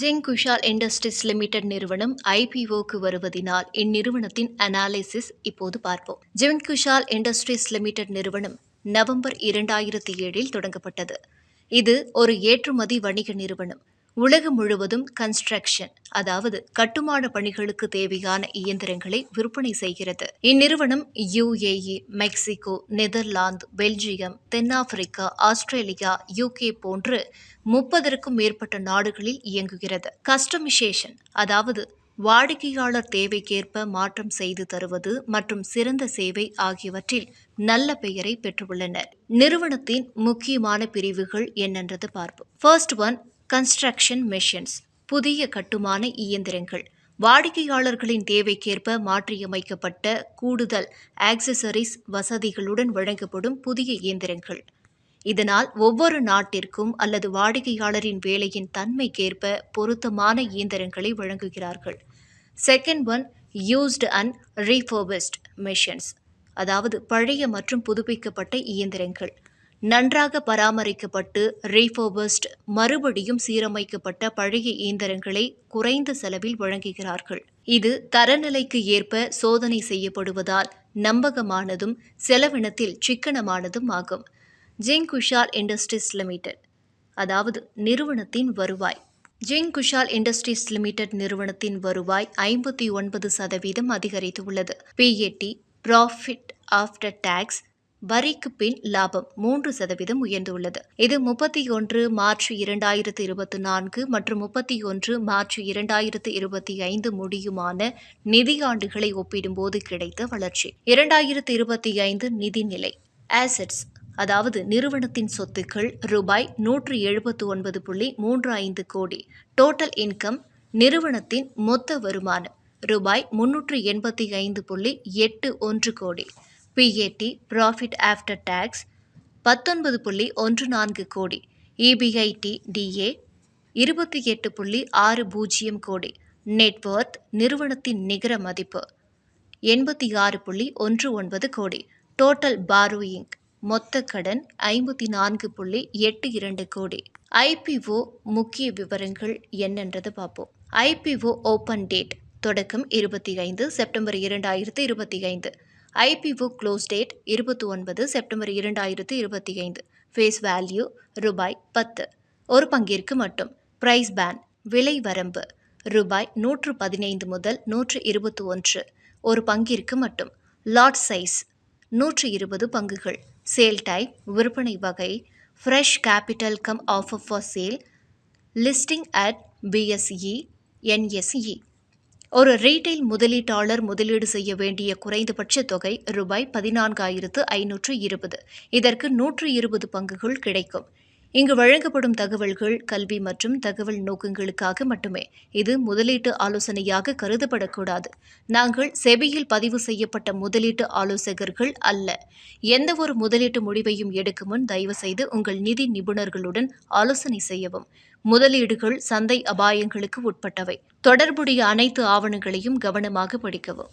ஜிங் Kushal industries limited நிறுவனம் ஐபிஓக்கு வருவதினால் இந்நிறுவனத்தின் அனாலிசிஸ் இப்போது பார்ப்போம். ஜிங் குஷால் இண்டஸ்ட்ரீஸ் லிமிடெட் நிறுவனம் நவம்பர் இரண்டாயிரத்தி ஏழில் தொடங்கப்பட்டது. இது ஒரு ஏற்றுமதி வணிக நிறுவனம். உலகம் முழுவதும் கன்ஸ்ட்ரக்ஷன் அதாவது கட்டுமான பணிகளுக்கு தேவையான இயந்திரங்களை விற்பனை செய்கிறது. இந்நிறுவனம் யுஏஇ மெக்சிகோ நெதர்லாந்து பெல்ஜியம் தென்னாப்பிரிக்கா ஆஸ்திரேலியா யூகே போன்று முப்பதற்கும் மேற்பட்ட நாடுகளில் இயங்குகிறது. கஸ்டமைசேஷன் அதாவது வாடிக்கையாளர் தேவைக்கேற்ப மாற்றம் செய்து தருவது மற்றும் சிறந்த சேவை ஆகியவற்றில் நல்ல பெயரை பெற்றுள்ளனர். நிறுவனத்தின் முக்கியமான பிரிவுகள் என்னென்றது பார்ப்போம். ஃபர்ஸ்ட் ஒன் கன்ஸ்ட்ரக்ஷன் மெஷின்ஸ் புதிய கட்டுமான இயந்திரங்கள் வாடிக்கையாளர்களின் தேவைக்கேற்ப மாற்றியமைக்கப்பட்ட கூடுதல் ஆக்சசரிஸ் வசதிகளுடன் வழங்கப்படும் புதிய இயந்திரங்கள். இதனால் ஒவ்வொரு நாட்டிற்கும் அல்லது வாடிக்கையாளரின் வேலையின் தன்மைக்கேற்ப பொருத்தமான இயந்திரங்களை வழங்குகிறார்கள். Second one used and refurbished machines அதாவது பழைய மற்றும் புதுப்பிக்கப்பட்ட இயந்திரங்கள். நன்றாக பராமரிக்கப்பட்டு ரீஃபோபஸ்ட் மறுபடியும் சீரமைக்கப்பட்ட பழைய இயந்திரங்களை குறைந்த செலவில் வழங்குகிறார்கள். இது தரநிலைக்கு ஏற்ப சோதனை செய்யப்படுவதால் நம்பகமானதும் செலவினத்தில் சிக்கனமானதும் ஆகும். ஜிங் குஷால் இண்டஸ்ட்ரீஸ் லிமிடெட் அதாவது நிறுவனத்தின் வருவாய். ஜிங் குஷால் இண்டஸ்ட்ரீஸ் லிமிடெட் நிறுவனத்தின் வருவாய் ஐம்பத்தி ஒன்பது சதவீதம் அதிகரித்துள்ளது. பிஏடி ப்ராஃபிட் ஆஃப்டர் டேக்ஸ் வரிக்கு பின் லாபம் மூன்று சதவீதம் உயர்ந்துள்ளது. இது முப்பத்தி ஒன்று மார்ச் இரண்டாயிரத்து இருபத்தி நான்கு மற்றும் முப்பத்தி ஒன்று மார்ச் இரண்டாயிரத்து இருபத்தி ஐந்து முடியுமான நிதியாண்டுகளை ஒப்பிடும்போது கிடைத்த வளர்ச்சி. இரண்டாயிரத்து இருபத்தி ஐந்து நிதிநிலை ஆசட்ஸ் அதாவது நிறுவனத்தின் சொத்துக்கள் ரூபாய் நூற்று எழுபத்து ஒன்பது புள்ளி மூன்று ஐந்து கோடி. டோட்டல் இன்கம் நிறுவனத்தின் மொத்த வருமானம் ரூபாய் முன்னூற்று எண்பத்தி ஐந்து புள்ளி எட்டு ஒன்று கோடி. பிஏடி ப்ராஃபிட் ஆஃப்டர் டேக்ஸ் பத்தொன்பது புள்ளி ஒன்று நான்கு கோடி. இபிஐடி டிஏ இருபத்தி எட்டு புள்ளி ஆறு பூஜ்ஜியம் கோடி. நெட்வொர்த் நிறுவனத்தின் நிகர மதிப்பு எண்பத்தி ஆறு புள்ளி ஒன்று ஒன்பது கோடி. டோட்டல் பாரோயிங் மொத்த கடன் ஐம்பத்தி நான்கு புள்ளி எட்டு இரண்டு கோடி. ஐபிஓ முக்கிய விவரங்கள் என்னன்றது பார்ப்போம். ஐபிஓ ஓப்பன் டேட் தொடக்கம் இருபத்தி ஐந்து செப்டம்பர் இரண்டாயிரத்து இருபத்தி ஐந்து. ஐபிஓ க்ளோஸ் டேட் இருபத்தி ஒன்பது செப்டம்பர் இரண்டாயிரத்து இருபத்தி ஐந்து ஃபேஸ் வேல்யூ ரூபாய் பத்து. ஒரு பங்கிற்கு மட்டும். பிரைஸ் பேன் விலை வரம்பு ரூபாய் நூற்று பதினைந்து முதல் நூற்று இருபத்தி ஒன்று ஒரு பங்கிற்கு மட்டும். லாட் சைஸ் நூற்று இருபது பங்குகள். சேல் டைப் விற்பனை வகை fresh capital cum offer for sale listing at BSE NSE ஒரு ரீட்டைல் முதலீட்டாளர் முதலீடு செய்ய வேண்டிய குறைந்தபட்ச தொகை ரூபாய் பதினான்காயிரத்து ஐநூற்று இருபது. இதற்கு நூற்று இருபது பங்குகள் கிடைக்கும். இங்கு வழங்கப்படும் தகவல்கள் கல்வி மற்றும் தகவல் நோக்கங்களுக்காக மட்டுமே. இது முதலீட்டு ஆலோசனையாக கருதப்படக்கூடாது. நாங்கள் செபியில் பதிவு செய்யப்பட்ட முதலீட்டு ஆலோசகர்கள் அல்ல. எந்தவொரு முதலீட்டு முடிவையும் எடுக்கும் முன் தயவுசெய்து உங்கள் நிதி நிபுணர்களுடன் ஆலோசனை செய்யவும். முதலீடுகள் சந்தை அபாயங்களுக்கு உட்பட்டவை. தொடர்புடைய அனைத்து ஆவணங்களையும் கவனமாக படிக்கவும்.